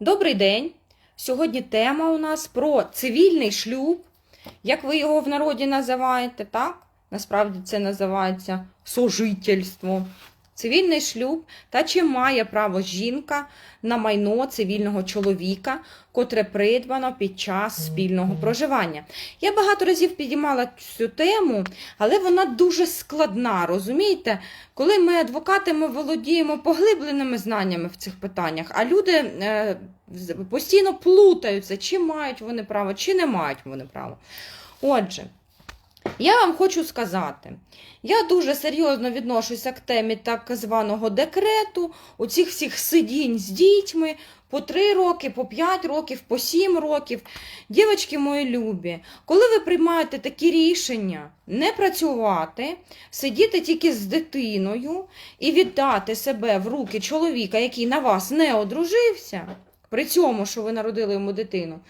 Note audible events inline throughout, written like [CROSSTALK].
Добрий день! Сьогодні тема у нас про цивільний шлюб, як ви його в народі називаєте, так? Насправді це називається сожительство. Цивільний шлюб та чи має право жінка на майно цивільного чоловіка, котре придбано під час спільного проживання. Я багато разів підіймала цю тему, але вона дуже складна, розумієте? Коли ми адвокати, ми володіємо поглибленими знаннями в цих питаннях, а люди е, постійно плутаються, чи мають вони право, чи не мають вони право. Отже, я вам хочу сказати, я дуже серйозно відношуся к темі так званого декрету, у цих всіх сидінь з дітьми по 3 роки, по 5 років, по 7 років. Дівочки мої любі, коли ви приймаєте такі рішення не працювати, сидіти тільки з дитиною і віддати себе в руки чоловіка, який на вас не одружився, при цьому, що ви народили йому дитину,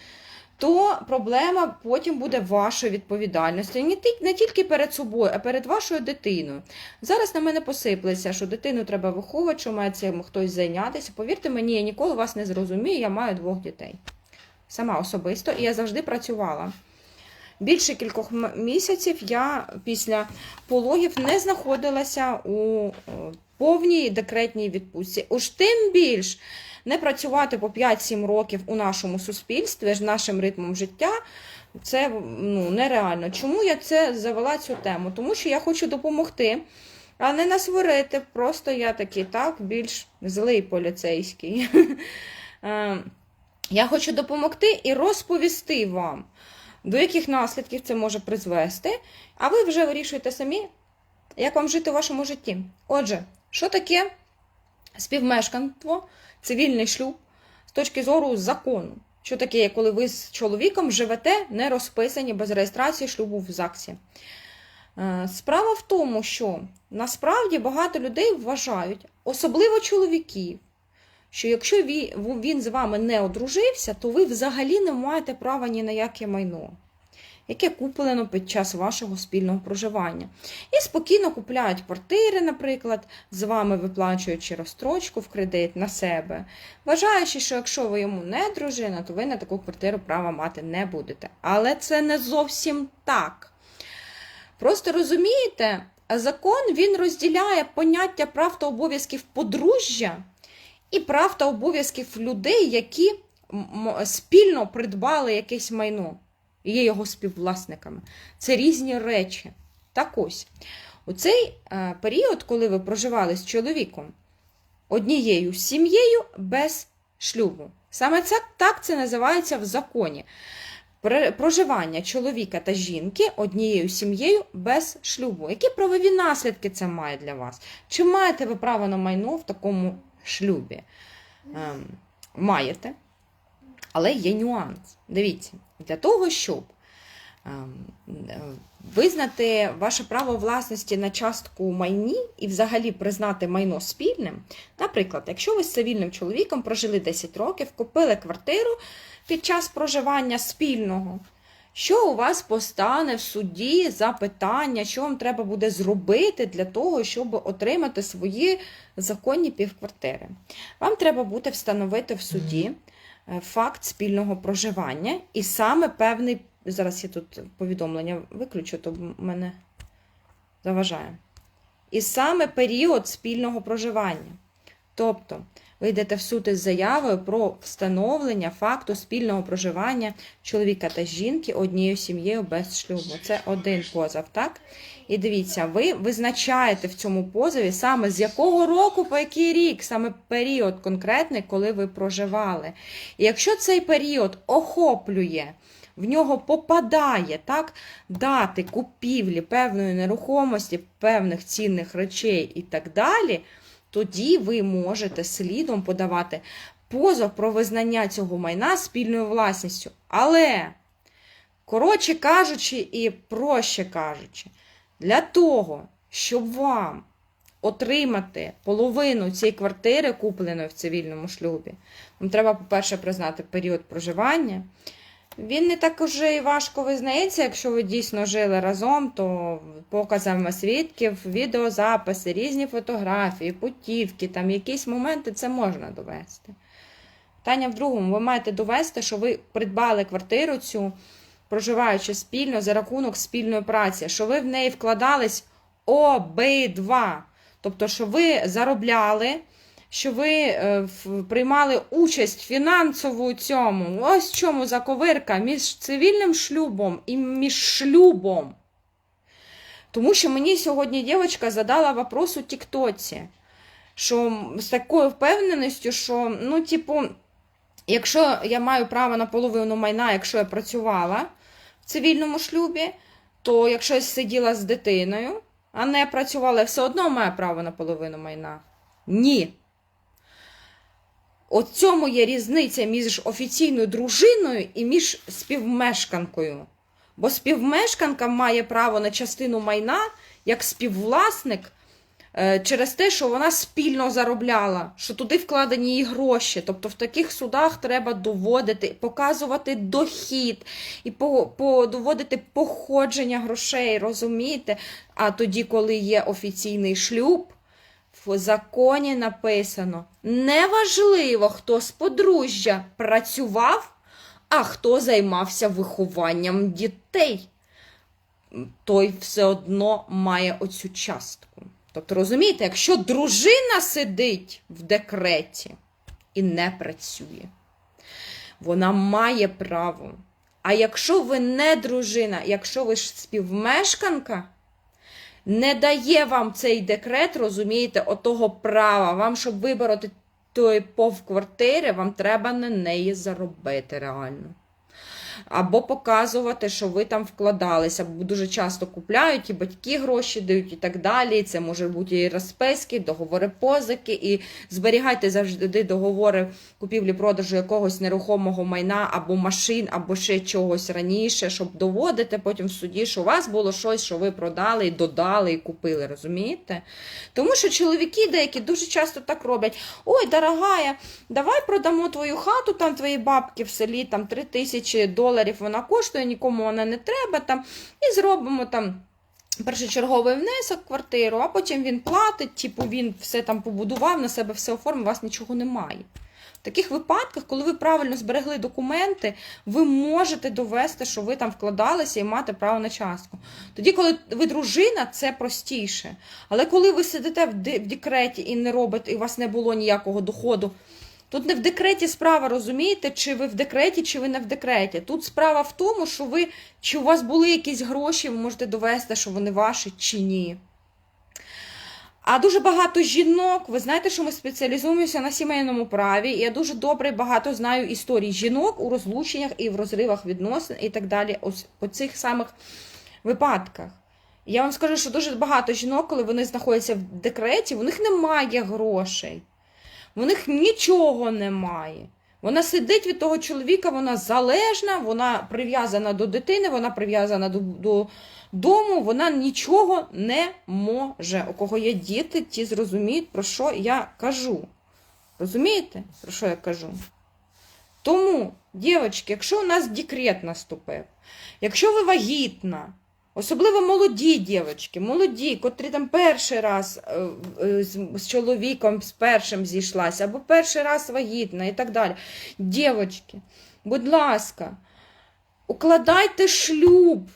то проблема потім буде вашою відповідальністю. Не, тільки перед собою, а перед вашою дитиною. Зараз на мене посиплеться, що дитину треба виховувати, що має цим хтось зайнятися. Повірте мені, я ніколи вас не зрозумію, я маю двох дітей. Сама особисто, і я завжди працювала. Більше кількох місяців я після пологів не знаходилася у е, повній декретній відпустці. Уж тим більш не працювати по 5-7 років у нашому суспільстві, з нашим ритмом життя. Це ну, нереально. Чому я це завела цю тему? Тому що я хочу допомогти, а не насварити. Просто я такий так, більш злий поліцейський. [LAUGHS] Е, Я хочу допомогти і розповісти вам, до яких наслідків це може призвести, а ви вже вирішуєте самі, як вам жити у вашому житті. Отже, що таке співмешканство, цивільний шлюб з точки зору закону? Що таке, коли ви з чоловіком живете не розписані без реєстрації шлюбу в ЗАГСі? Е, Справа в тому, що насправді багато людей вважають, особливо чоловіків, що якщо він з вами не одружився, то ви взагалі не маєте права ні на яке майно, яке куплено під час вашого спільного проживання. І спокійно купляють квартири, наприклад, з вами виплачуючи розстрочку в кредит на себе, вважаючи, що якщо ви йому не дружина, то ви на таку квартиру права мати не будете. Але це не зовсім так. Просто розумієте, закон він розділяє поняття прав та обов'язків подружжя і прав та обов'язків людей, які спільно придбали якесь майно і є його співвласниками. Це різні речі. Так ось, у цей е, період, коли ви проживали з чоловіком, однією сім'єю без шлюбу. Саме це так це називається в законі. Проживання чоловіка та жінки однією сім'єю без шлюбу. Які правові наслідки це має для вас? Чи маєте ви право на майно в такому шлюбі? Ем, маєте. Але є нюанс. Дивіться, для того, щоб ем, визнати ваше право власності на частку майні і взагалі признати майно спільним, наприклад, якщо ви з цивільним чоловіком прожили 10 років, купили квартиру під час проживання спільного, що у вас постане в суді за питання, що вам треба буде зробити для того, щоб отримати свої законні півквартири? Вам треба буде встановити в суді е, факт спільного проживання і саме певний. Зараз я тут повідомлення виключу, то мене заважає. І саме період спільного проживання. Тобто, ви йдете в суд із заявою про встановлення факту спільного проживання чоловіка та жінки однією сім'єю без шлюбу. Це один позов, так? І дивіться, ви визначаєте в цьому позові саме з якого року по який рік, саме період конкретний, коли ви проживали. І якщо цей період охоплює, в нього попадає так, дати купівлі певної нерухомості, певних цінних речей і так далі, тоді ви можете слідом подавати позов про визнання цього майна спільною власністю. Але, коротше кажучи, і проще кажучи, для того, щоб вам отримати половину цієї квартири, купленої в цивільному шлюбі, вам треба, по-перше, признати період проживання. Він не так уже і важко визнається, якщо ви дійсно жили разом, то показами свідків, відеозаписи, різні фотографії, путівки, там якісь моменти це можна довести. Питання в другому. Ви маєте довести, що ви придбали квартиру цю, проживаючи спільно за рахунок спільної праці, що ви в неї вкладались обидва. Тобто, що ви заробляли, що ви е, приймали участь фінансову у цьому. Ось в чому заковирка між цивільним шлюбом і між шлюбом. Тому що мені сьогодні дівчинка задала вопрос у Тіктоці, що з такою впевненістю, що, ну, типу, якщо я маю право на половину майна, якщо я працювала в цивільному шлюбі, то якщо я сиділа з дитиною, а не працювала, я все одно маю право на половину майна. Ні. От цьому є різниця між офіційною дружиною і між співмешканкою. Бо співмешканка має право на частину майна як співвласник е, через те, що вона спільно заробляла, що туди вкладені її гроші. Тобто в таких судах треба доводити, показувати дохід і по, по, доводити походження грошей, розумієте? А тоді, коли є офіційний шлюб, в законі написано: неважливо, хто з подружжя працював, а хто займався вихованням дітей. Той все одно має оцю частку. Тобто, розумієте, якщо дружина сидить в декреті і не працює, вона має право. А якщо ви не дружина, якщо ви ж співмешканка, не дає вам цей декрет, розумієте, отого права. Вам, щоб вибороти той пов квартири, вам треба на неї заробити реально. Або показувати, що ви там вкладалися, бо дуже часто купляють, і батьки гроші дають, і так далі. Це може бути і розписки, договори позики, і зберігайте завжди договори купівлі-продажу якогось нерухомого майна або машин, або ще чогось раніше, щоб доводити потім в суді, що у вас було щось, що ви продали, додали, і купили. Розумієте? Тому що чоловіки деякі дуже часто так роблять: ой, дорогая, давай продамо твою хату, там твої бабки в селі, там 3 тисячі доларів вона коштує, нікому вона не треба, там, і зробимо там. Першочерговий внесок в квартиру, а потім він платить, типу він все там побудував, на себе все оформив, у вас нічого немає. В таких випадках, коли ви правильно зберегли документи, ви можете довести, що ви там вкладалися і мати право на частку. Тоді, коли ви дружина, це простіше. Але коли ви сидите в декреті і не робите, і у вас не було ніякого доходу, тут не в декреті справа, розумієте, чи ви в декреті, чи ви не в декреті. Тут справа в тому, що ви, чи у вас були якісь гроші, ви можете довести, що вони ваші, чи ні. А дуже багато жінок, ви знаєте, що ми спеціалізуємося на сімейному праві. І я дуже добре багато знаю історій жінок у розлученнях і в розривах відносин і так далі, ось по цих самих випадках. Я вам скажу, що дуже багато жінок, коли вони знаходяться в декреті, у них немає грошей, у них нічого немає. Вона сидить від того чоловіка, вона залежна, вона прив'язана до дитини, вона прив'язана до, до дому, вона нічого не може. У кого є діти, ті зрозуміють, про що я кажу. Розумієте, про що я кажу? Тому, дівчатки, якщо у нас декрет наступив, якщо ви вагітна, особливо молоді дівчатки, молоді, котрі там перший раз е, е, з, чоловіком з першим зійшлася, або перший раз вагітна і так далі. Дівчатки, будь ласка, укладайте шлюб.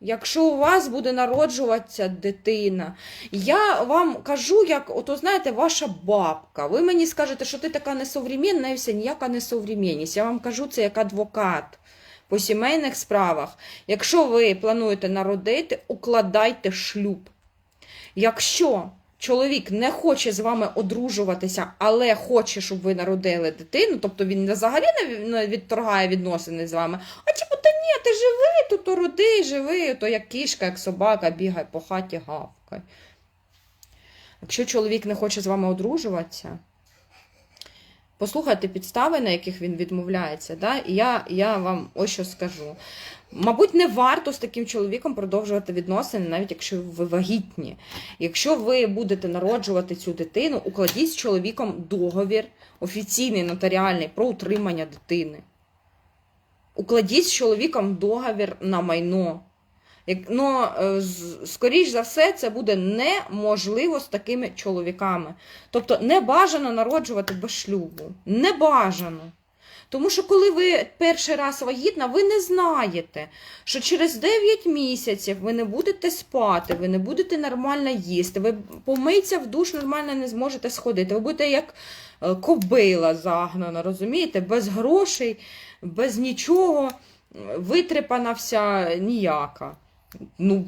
Якщо у вас буде народжуватися дитина, я вам кажу, як, ото знаєте, ваша бабка. Ви мені скажете, що ти така несовремінна, і все ніяка несовремінність. Я вам кажу це як адвокат по сімейних справах. Якщо ви плануєте народити, укладайте шлюб. Якщо чоловік не хоче з вами одружуватися, але хоче, щоб ви народили дитину, тобто він взагалі не відторгає відносини з вами, а типу, та ні, ти живи тут, то роди, живи, то як кішка, як собака, бігай по хаті, гавкай. Якщо чоловік не хоче з вами одружуватися, послухайте підстави, на яких він відмовляється. Да? І я, я вам ось що скажу. Мабуть, не варто з таким чоловіком продовжувати відносини, навіть якщо ви вагітні. Якщо ви будете народжувати цю дитину, укладіть з чоловіком договір офіційний нотаріальний про утримання дитини. Укладіть з чоловіком договір на майно. Ну, е, скоріш за все, це буде неможливо з такими чоловіками. Тобто не бажано народжувати без шлюбу. Не бажано. Тому що коли ви перший раз вагітна, ви не знаєте, що через 9 місяців ви не будете спати, ви не будете нормально їсти, ви помитися в душ нормально не зможете сходити. Ви будете як е, кобила загнана, розумієте? Без грошей, без нічого, витрепана вся ніяка. Ну,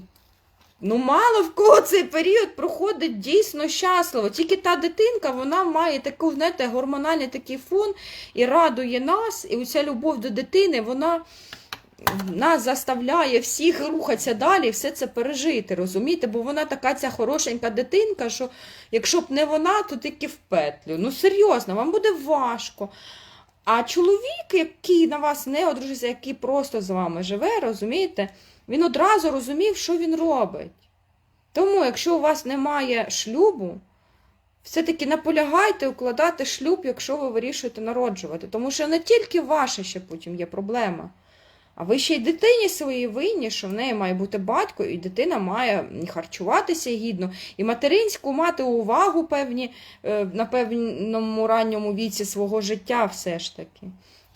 Ну, мало в кого цей період проходить дійсно щасливо. Тільки та дитинка, вона має таку, знаєте, гормональний такий фон і радує нас. І оця любов до дитини, вона нас заставляє всіх рухатися далі, все це пережити, розумієте? Бо вона така ця хорошенька дитинка, що якщо б не вона, то тільки в петлю. Ну, серйозно, вам буде важко. А чоловік, який на вас не одружився, який просто з вами живе, розумієте? Він одразу розумів, що він робить. Тому, якщо у вас немає шлюбу, все-таки наполягайте укладати шлюб, якщо ви вирішуєте народжувати. Тому що не тільки ваша ще потім є проблема, а ви ще й дитині своїй винні, що в неї має бути батько, і дитина має харчуватися гідно, і материнську мати увагу певні, е, на певному ранньому віці свого життя все ж таки.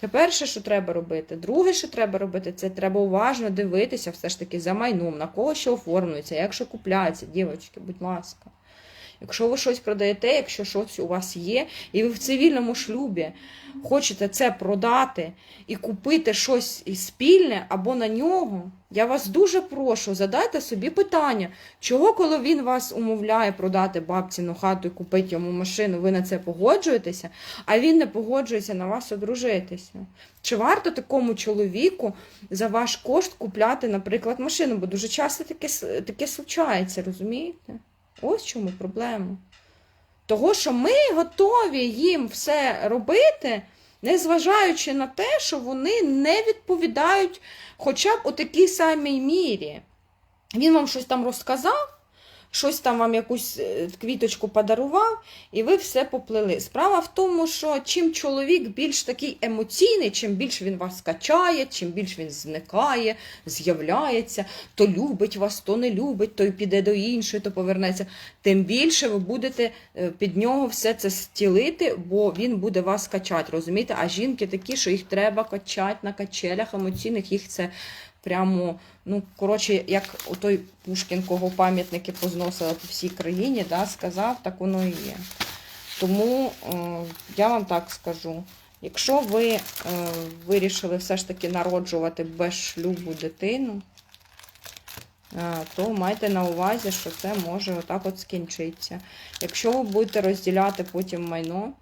Це перше, що треба робити. Друге, що треба робити, це треба уважно дивитися все ж таки за майном, на кого що оформлюється, як що купляється, дівчатки, будь ласка. Якщо ви щось продаєте, якщо щось у вас є, і ви в цивільному шлюбі хочете це продати і купити щось спільне або на нього, я вас дуже прошу, задайте собі питання, чого, коли він вас умовляє продати бабціну хату і купити йому машину, ви на це погоджуєтеся, а він не погоджується на вас одружитися. Чи варто такому чоловіку за ваш кошт купляти, наприклад, машину? Бо дуже часто таке, таке случається, розумієте? Ось чому проблема. Того, що ми готові їм все робити, незважаючи на те, що вони не відповідають хоча б у такій самій мірі. Він вам щось там розказав, щось там вам якусь е, квіточку подарував, і ви все поплели. Справа в тому, що чим чоловік більш такий емоційний, чим більш він вас качає, чим більш він зникає, з'являється, то любить вас, то не любить, то й піде до іншої, то повернеться, тим більше ви будете е, під нього все це стілити, бо він буде вас качати, розумієте? А жінки такі, що їх треба качати на качелях емоційних, їх це прямо, ну, коротше, як той Пушкін, кого пам'ятники позносили по всій країні, да, сказав, так воно і є. Тому е, я вам так скажу. Якщо ви е, вирішили все ж таки народжувати без шлюбу дитину, е, то майте на увазі, що це може отак от скінчитися. Якщо ви будете розділяти потім майно,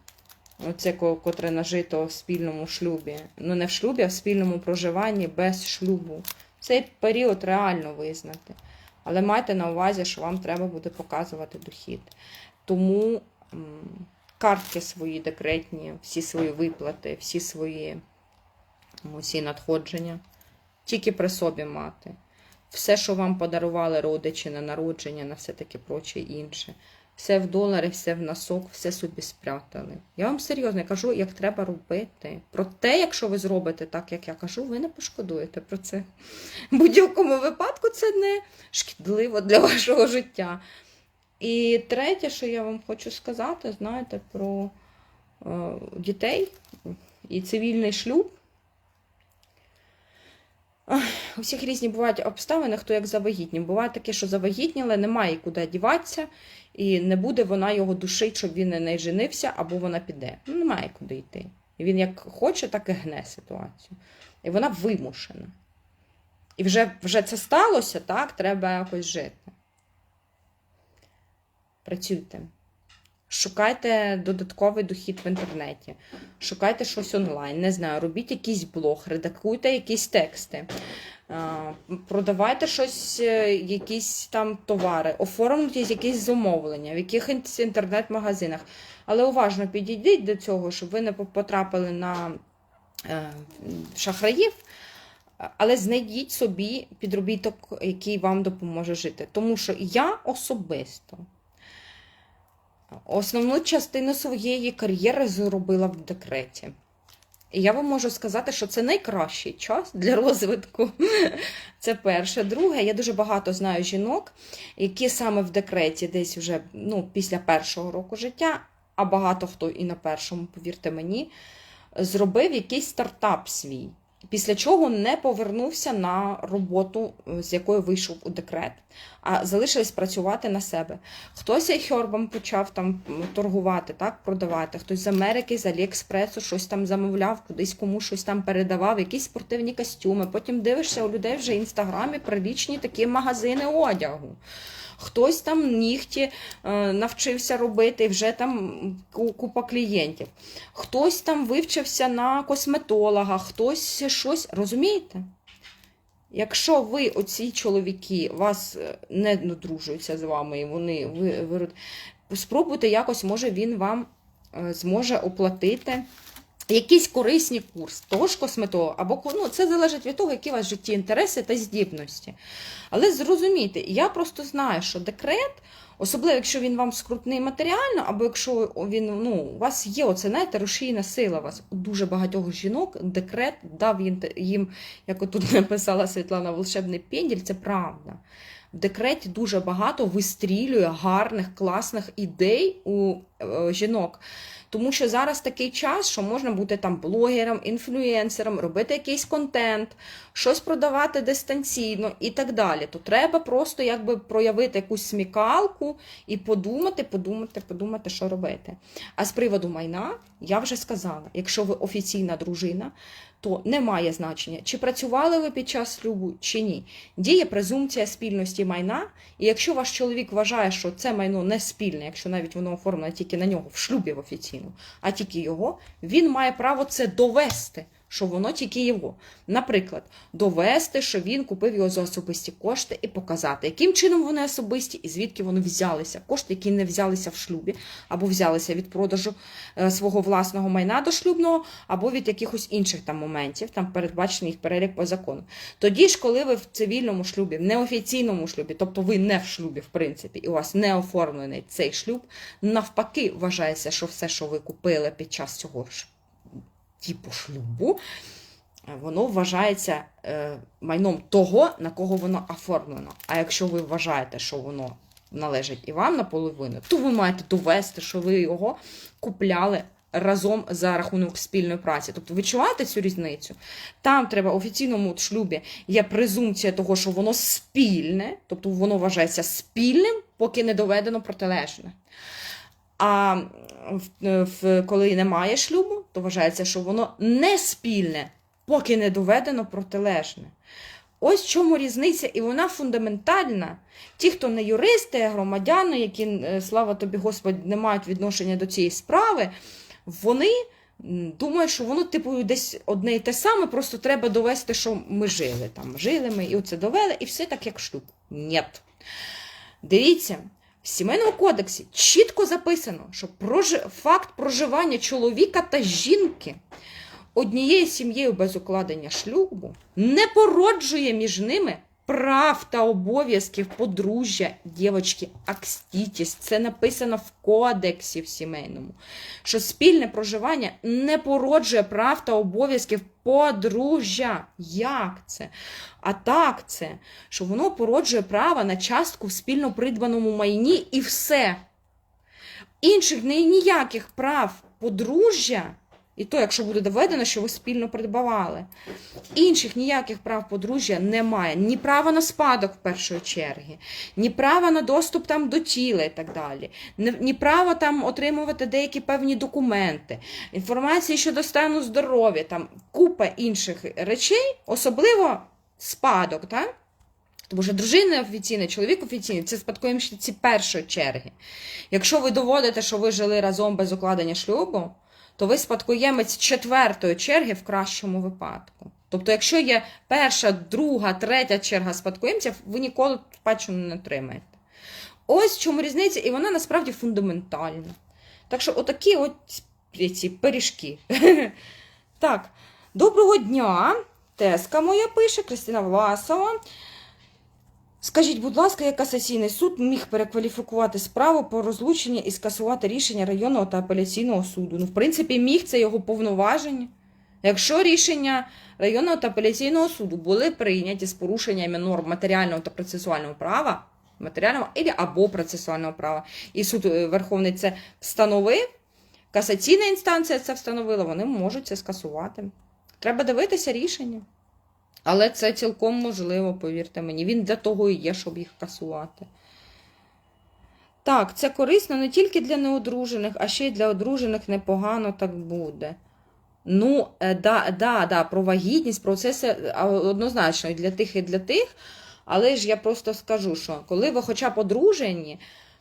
оце, котре нажито в спільному шлюбі, ну не в шлюбі, а в спільному проживанні без шлюбу, цей період реально визнати. Але майте на увазі, що вам треба буде показувати дохід. Тому картки свої декретні, всі свої виплати, всі свої усі надходження, тільки при собі мати. Все, що вам подарували родичі на народження, на все таке проче інше. Все в долари, все в носок, все собі спрятали. Я вам серйозно кажу, як треба робити. Проте, якщо ви зробите так, як я кажу, ви не пошкодуєте про це. В будь-якому випадку це не шкідливо для [LAUGHS] вашого життя. І третє, що я вам хочу сказати, знаєте, про е, дітей і цивільний шлюб. У всіх різні бувають обставини, хто як завагітнів. Буває таке, що завагітніли, немає куди діватися, і не буде вона його душить, щоб він не женився, або вона піде. Ну, немає куди йти. І він як хоче, так і гне ситуацію. І вона вимушена. І вже, вже це сталося, так, треба якось жити. Працюйте. Шукайте додатковий дохід в інтернеті, шукайте щось онлайн, не знаю, робіть якийсь блог, редактуйте якісь тексти, продавайте щось, е, якісь там товари, оформлюйте якісь замовлення в якихось інтернет-магазинах. Але уважно підійдіть до цього, щоб ви не потрапили на е, шахраїв. Але знайдіть собі підробіток, який вам допоможе жити. Тому що я особисто основну частину своєї кар'єри зробила в декреті. І я вам можу сказати, що це найкращий час для розвитку. [LAUGHS] Це перше. Друге, я дуже багато знаю жінок, які саме в декреті, десь вже ну, після першого року життя, а багато хто і на першому, повірте мені, зробив якийсь стартап свій, після чого не повернувся на роботу, е, з якої вийшов у декрет, а залишились працювати на себе. Хтось айхербом почав там торгувати, так, продавати, хтось з Америки, з Аліекспресу щось там замовляв, кудись комусь щось там передавав, якісь спортивні костюми. Потім дивишся, у людей вже в інстаграмі прилічні такі магазини одягу. Хтось там нігті е, навчився робити, і вже там купа клієнтів. Хтось там вивчився на косметолога, хтось щось. Розумієте? Якщо ви, оці чоловіки, вас е, не одружуються з вами, і вони ви, ви, спробуйте якось, може він вам е, зможе оплатити якийсь корисний курс того ж косметолога, або ну, це залежить від того, які у вас житті інтереси та здібності. Але зрозумійте, я просто знаю, що декрет, особливо якщо він вам скрутний матеріально, або якщо він ну, у вас є оце, знаєте, рушійна сила у вас у дуже багатьох жінок, декрет дав їм, їм як отут [LAUGHS] написала Світлана, волшебний пенділь, це правда. В декреті дуже багато вистрілює гарних, класних ідей у е, жінок. Тому що зараз такий час, що можна бути там блогером, інфлюенсером, робити якийсь контент, щось продавати дистанційно і так далі. То треба просто якби проявити якусь смікалку і подумати, подумати, подумати, що робити. А з приводу майна я вже сказала: якщо ви офіційна дружина, то немає значення, чи працювали ви під час шлюбу, чи ні. Діє презумпція спільності майна, і якщо ваш чоловік вважає, що це майно не спільне, якщо навіть воно оформлено тільки на нього в шлюбі в офіційному, а тільки його, він має право це довести. Що воно тільки його. Наприклад, довести, що він купив його за особисті кошти, і показати, яким чином вони особисті і звідки вони взялися. Кошти, які не взялися в шлюбі, або взялися від продажу е, свого власного майна до шлюбного, або від якихось інших там моментів, там передбачений їх перелік по закону. Тоді ж, коли ви в цивільному шлюбі, в неофіційному шлюбі, тобто ви не в шлюбі, в принципі, і у вас не оформлений цей шлюб, навпаки, вважається, що все, що ви купили під час цього типу шлюбу, е, воно вважається е, майном того, на кого воно оформлено. А якщо ви вважаєте, що воно належить і вам наполовину, то ви маєте довести, що ви його купляли разом за рахунок спільної праці. Тобто відчуваєте цю різницю? Там треба в офіційному тобто є презумпція того, що воно спільне, тобто воно вважається спільним, поки не доведено протилежне. А в, в, коли немає шлюбу, то вважається, що воно не спільне, поки не доведено протилежне. Ось в чому різниця, і вона фундаментальна. Ті, хто не юристи, а громадяни, які, е, слава тобі, Господи, не мають відношення до цієї справи, вони думають, що воно, типу, десь одне і те саме, просто треба довести, що ми жили. Там, жили ми, і оце довели, і все так, як шлюб. Ні. Дивіться, в сімейному кодексі чітко записано, що факт проживання чоловіка та жінки однією сім'єю без укладення шлюбу не породжує між ними прав та обов'язків подружжя дівочки Акстітіс. Це написано в кодексі в сімейному. Що спільне проживання не породжує прав та обов'язків подружжя. Як це? А так це, що воно породжує право на частку в спільно придбаному майні і все. Інших ніяких прав подружжя, і то, якщо буде доведено, що ви спільно придбавали. Інших ніяких прав подружжя немає. Ні права на спадок в першої черги, ні права на доступ там до тіла і так далі, ні, права там отримувати деякі певні документи, інформації щодо стану здоров'я, там купа інших речей, особливо спадок. Так? Тому що дружина офіційна, чоловік офіційний це спадкоємці першої черги. Якщо ви доводите, що ви жили разом без укладення шлюбу, то ви спадкоємець четвертої черги в кращому випадку. Тобто, якщо є перша, друга, третя черга спадкоємців, ви ніколи спадщину не отримаєте. Ось в чому різниця, і вона насправді фундаментальна. Так що, отакі от пиріжки. [LAUGHS] Так, доброго дня. Теска моя пише, Кристина Власова. Скажіть, будь ласка, як касаційний суд міг перекваліфікувати справу по розлученню і скасувати рішення районного та апеляційного суду? Ну, в принципі, міг це його повноваження. Якщо рішення районного та апеляційного суду були прийняті з порушеннями норм матеріального та процесуального права, матеріального або процесуального права, і суд е, Верховний це встановив, Касаційна інстанція це встановила, вони можуть це скасувати. Треба дивитися рішення. Але це цілком можливо, повірте мені. Він для того і є, щоб їх касувати. Так, це корисно не тільки для неодружених, а ще й для одружених непогано так буде. Ну, е, да, да, да, про вагітність, про це однозначно і для тих, і для тих. Але ж я просто скажу, що коли ви хоча б одружені,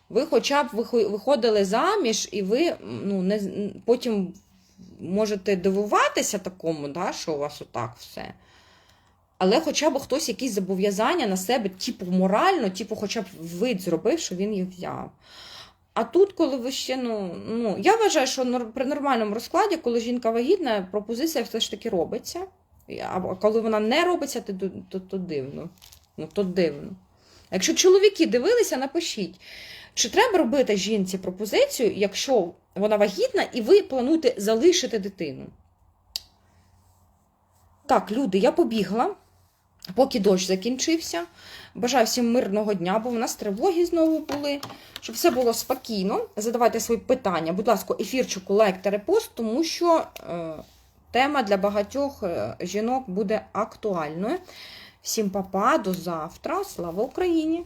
ви хоча б виходили заміж, і ви ну, не, потім можете дивуватися такому, да, що у вас отак все. Але хоча б хтось якісь зобов'язання на себе, типу морально, типу, хоча б вид зробив, що він їх взяв. А тут, коли ви ще, ну, ну я вважаю, що при нормальному розкладі, коли жінка вагітна, пропозиція все ж таки робиться. А коли вона не робиться, то, то, то дивно. Ну, то дивно. Якщо чоловіки дивилися, напишіть, чи треба робити жінці пропозицію, якщо вона вагітна, і ви плануєте залишити дитину? Так, люди, я побігла, поки дощ закінчився. Бажаю всім мирного дня, бо в нас тривоги знову були. Щоб все було спокійно. Задавайте свої питання. Будь ласка, ефірчику, лайк та репост, тому що е, тема для багатьох е, жінок буде актуальною. Всім па-па, до завтра. Слава Україні!